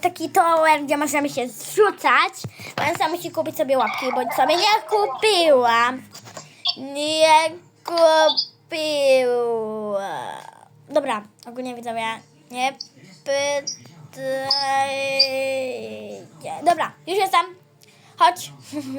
taki tower, gdzie możemy się zrzucać. Vanessa musi kupić sobie łapki, bo sobie nie kupiłam. Nie kupiła. Dobra, ogólnie widzowie, nie pytajcie. Dobra, już jestem. Chodź.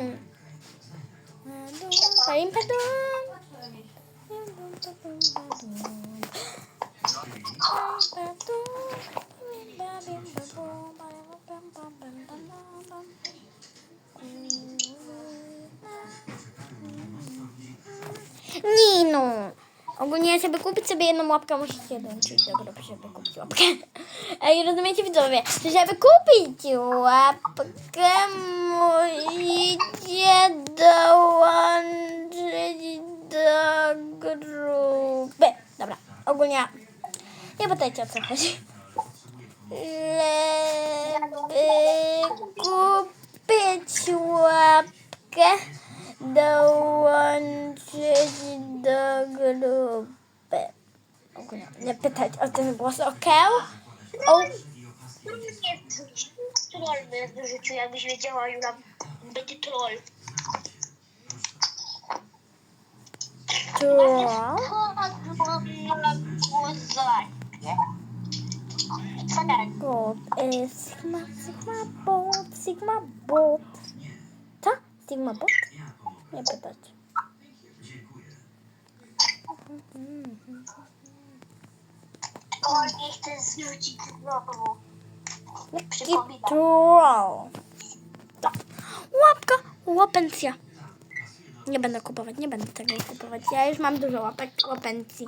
Ninu. Ogólnie, żeby kupić sobie jedną łapkę, musicie dołączyć do grupy, żeby kupić łapkę. Ej, rozumiecie widzowie, że żeby kupić łapkę, musicie dołączyć do grupy. Dobra, ogólnie, nie pytajcie o co chodzi. Żeby kupić łapkę, dołączyć do grupy. Nie pytać o ten głos, ok? O, Nie, troll w życiu, jakbyś wiedziała, Jula, będzie troll. troll. Bot Sigma, Sigma bot, Sigma bot. Co? Sigma bot? Nie pytać. O, nie chcę zrzucić znowu. Przypominam. troll. Tak. Łapka, łapencja. Nie będę kupować, nie będę tego kupować. Ja już mam dużo łapek, łapencji.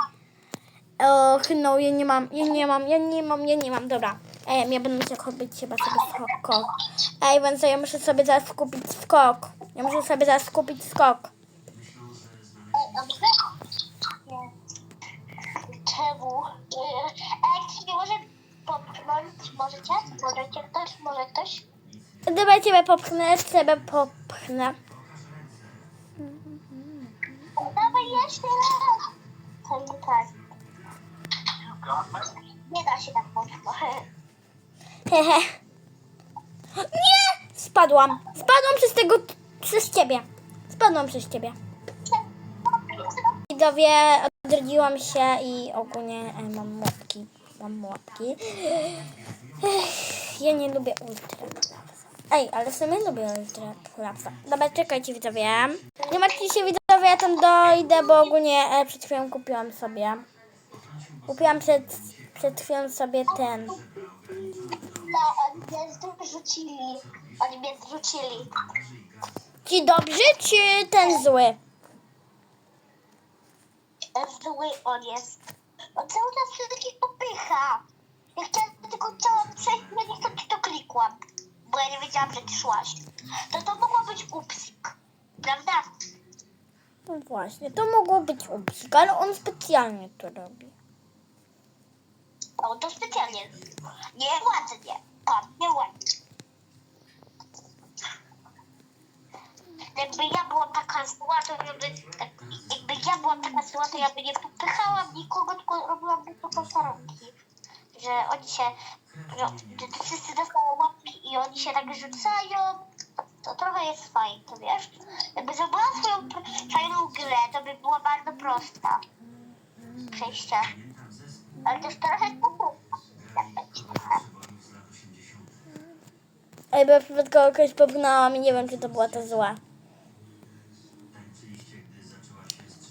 Och, no, ja nie mam, ja nie mam, ja nie mam, ja nie mam. Dobra, Ej, ja będę musiał kupić chyba sobie skok. Ej, więc ja muszę sobie zaraz kupić skok. Ja muszę sobie zaraz kupić skok. Ej, dobrze? Nie. Czemu? Ej, ktoś nie może popchnąć? Możecie? Możecie ktoś? Może ktoś? Dobra, ciebie popchnę, ciebie popchnę. Dawaj jeszcze raz! Nie tak. Nie da się tak mocno. Hehe. Nie! Spadłam. Spadłam przez tego, przez ciebie. Spadłam przez ciebie. Widowie, odrodziłam się i ogólnie e, mam łapki. Mam. Ech, Ja nie lubię ultra. Ej, ale w sumie lubię ultra klapsa. Dobra, czekajcie widzowie. Nie martwcie się widzowie, ja tam dojdę, bo ogólnie e, przed chwilą kupiłam sobie. Kupiłam przed, przed chwilą sobie ten. No, oni mnie zrzucili. Oni mnie zrzucili. Ci dobrzy, czy ten zły? Zły on jest. On cały czas wszystkich popycha. Ja chciałam tylko chciałam przejść, ja nie chcę to klikłam. Bo ja nie wiedziałam, że ty szłaś. To to mogło być upsik. Prawda? No właśnie, to mogło być upsik, ale on specjalnie to robi. O, to specjalnie. Nie ładnie. Pan, nie ładnie. Jakby ja byłam taka zła, to ja by, tak, jakby ja byłam taka zła, to ja by nie popychałam nikogo, tylko robiłam tylko posterunki. Że oni się, że, że wszyscy dostają łapki i oni się tak rzucają. To trochę jest fajne, to wiesz? Jakby zrobiła swoją fajną grę, to by była bardzo prosta. Przejście. Ale trochę. Tak będzie trochę. Ej, bo ja przypadkowo kogoś popchnęłam i nie wiem, czy to była ta zła.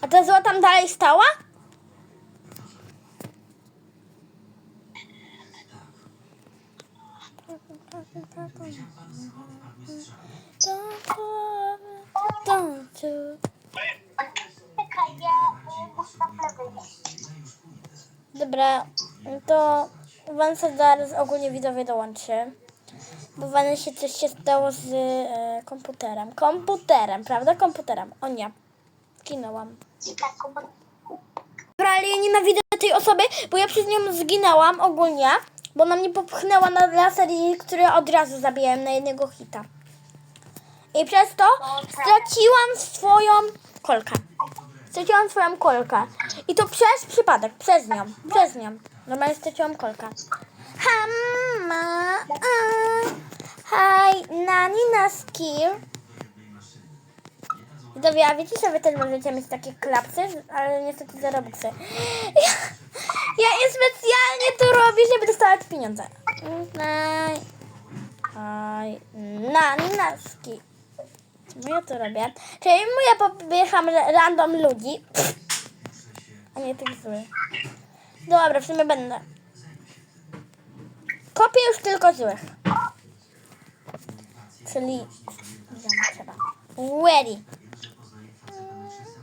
A ta zła tam dalej stała? Czekaj, ja y, muszę na wyjść. Dobra, to Vanessa zaraz ogólnie widzowie dołączy. Bo Vanessa coś się stało z e, komputerem. Komputerem, prawda? Komputerem. O nie. Zginęłam. Dobra, ale ja nienawidzę tej osoby, bo ja przez nią zginęłam ogólnie, bo ona mnie popchnęła na laser, który od razu zabiłem na jednego hita. I przez to straciłam swoją kolkę. Straciłam swoją kolkę. I to przez przypadek, przez nią, przez nią. Normalnie straciłam kolkę. Hama, Hej, nani na skill. Widzowie, a wiecie, że wy też możecie mieć takie klapsy, ale niestety za robuxy. Ja, ja specjalnie to robię, żeby dostawać pieniądze. Naj, aj, nani na. Czemu ja to robię? Czyli ja pobiegam ra- random ludzi. A nie tych złych. Dobra, w sumie będę. Kopię już tylko złych. Czyli... Widziałam, trzeba. Ready.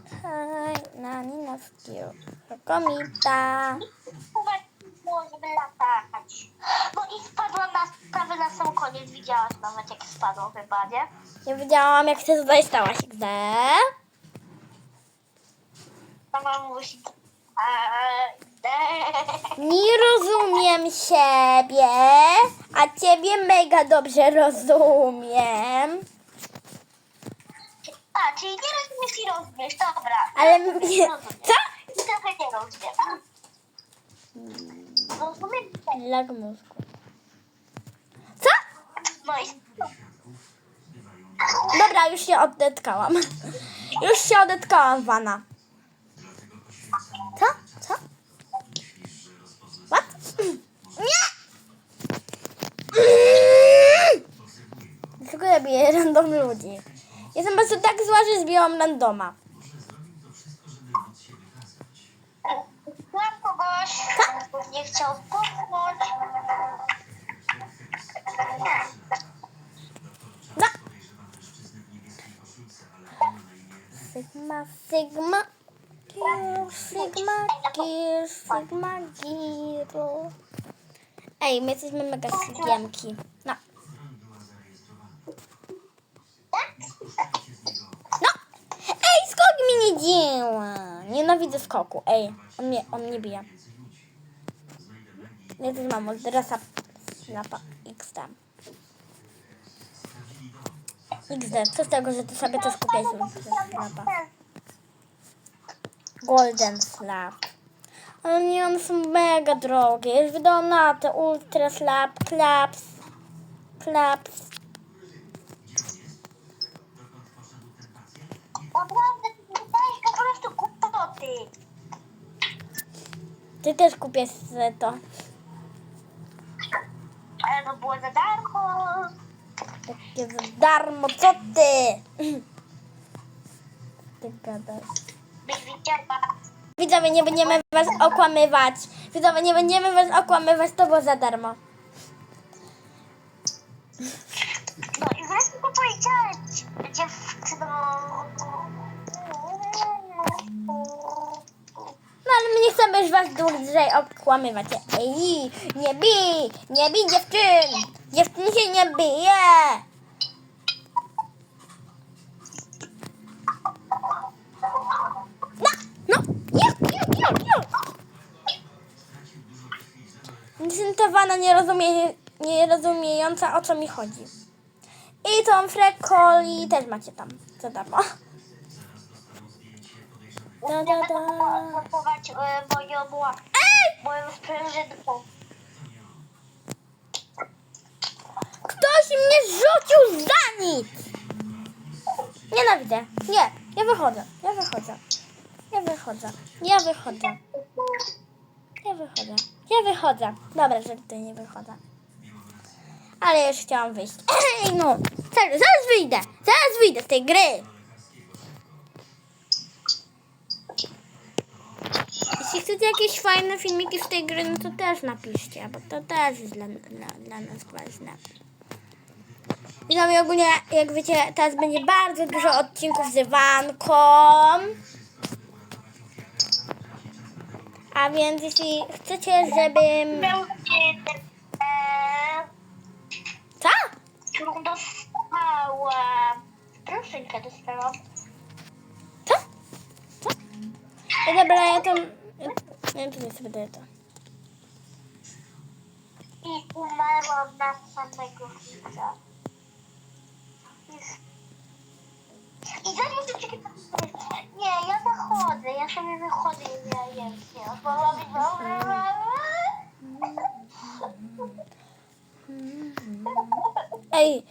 Hi, nani na skill. Komita. Uważaj, żeby latać. I spadła na, prawie na sam koniec. Widziałaś nawet jak spadło chyba, nie? Nie wiedziałam, jak ty tutaj stałaś. XD. Mama musi... Nie rozumiem siebie, a ciebie mega dobrze rozumiem. A, czyli nie rozumiesz i rozumiesz, dobra. Ale... Nie rozumiem. Co? I trochę nie rozumiem. Rozumiem? Lag mózgu. Dobra, już się odetkałam. Już się odetkałam, Wana. Co? Co? What? Nie! Dlaczego ja biję random ludzi? Jestem po prostu tak zła, że zbiłam randoma. Mam kogoś, nie chciał popchnąć. Sigma, Sigma, Gear, Sigma, Gear, Sigma, Gear. Ej, my jesteśmy mega sygiemki. No. No! Ej, skok mi nie działa. Nienawidzę skoku. Ej, on mnie, on mnie bije. Ja też mam od dresa slapa XD. XD, co z tego, że ty sobie też kupiłeś slapa. Golden slap. Ale nie, one są mega drogie. Na te ultra slap, claps, claps. Naprawdę, ty dajesz po prostu głupoty. Ty też kupię z to. Ale to było za darmo. Takie za darmo, co ty? Ty gadasz. Widzowie, nie będziemy was okłamywać. Widzowie, nie będziemy was okłamywać, to było za darmo. No i zresztą to powiedziałem dziewczyno. No ale my nie chcemy już was dłużej okłamywać. Ej, nie bij, nie bij dziewczyn. Dziewczyn się nie bije. Zintowana nie, rozumie, nie rozumiejąca o co mi chodzi. I tą frekoli też macie tam za darmo. Da, da, da. Kupować e, moją, moją sprężynką. Ktoś mnie rzucił za nic! Nienawidzę. Nie, ja wychodzę. Ja wychodzę. Ja wychodzę. Ja wychodzę. Ja wychodzę. Ja wychodzę. Dobra, że tutaj nie wychodzę. Ale już chciałam wyjść. Ej, no. Zaraz wyjdę. Zaraz wyjdę z tej gry. Jeśli chcecie jakieś fajne filmiki z tej gry, no to też napiszcie, bo to też jest dla, dla, dla nas ważne. I no i ogólnie, jak wiecie, teraz będzie bardzo dużo odcinków z Iwanką. A więc jeśli chcecie, żebym... E, Co? którą dostałam. Proszynkę dostałam. Co? Co? No dobra, ja to... Ja tutaj sobie daję to. I umarłam na samego chwilę. I zanim to czekaj, Nie, ja wychodzę, ja sobie wychodzę i ja jem się. Bo robię Ej,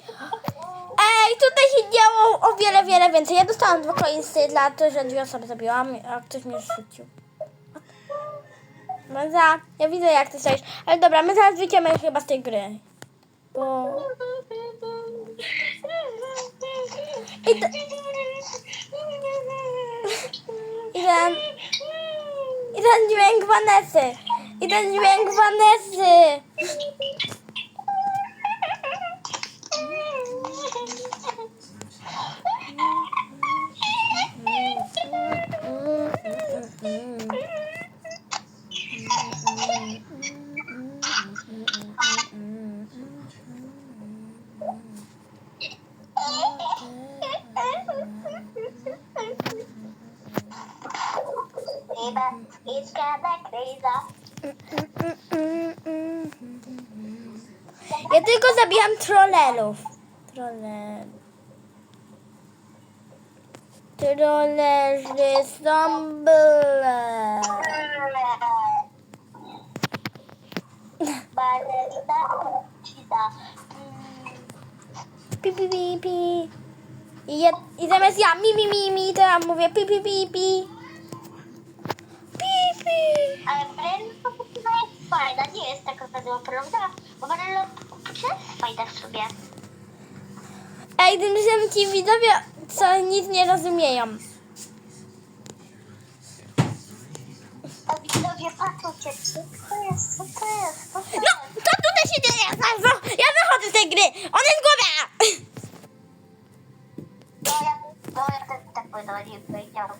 Ej, tutaj się działo o wiele, wiele więcej. Ja dostałam dwa coinsy dla to, że dwie osoby zabiłam, a ktoś mnie rzucił. Maza, ja widzę jak ty stoisz. Ale dobra, my zaraz wyjdziemy chyba z tej gry. Bo... I, to, I ten... I ten dźwięk Vanessy. I ten dźwięk Vanessy. It's kinda crazy. Ja tylko zabijam trollerów. Trollerów. Trollerzy są. Balerina Conchita. Pi, pi, pi, pi. I, ja, I zamiast ja mi, mi, mi, mi, to ja mówię pi, pi, pi, pi. Ale Brella to jest fajna, nie jest taka zła, prawda? Bo Brella jest fajna w sobie. Ej, tym razem ci widzowie co nic nie rozumieją. A widzowie, patrzcie, co to jest, co to jest, co to No, jest? co tutaj się dzieje? Ja wychodzę z tej gry. On jest głowia. No ja, no ja też tak powiedziała, nie powiedziałam.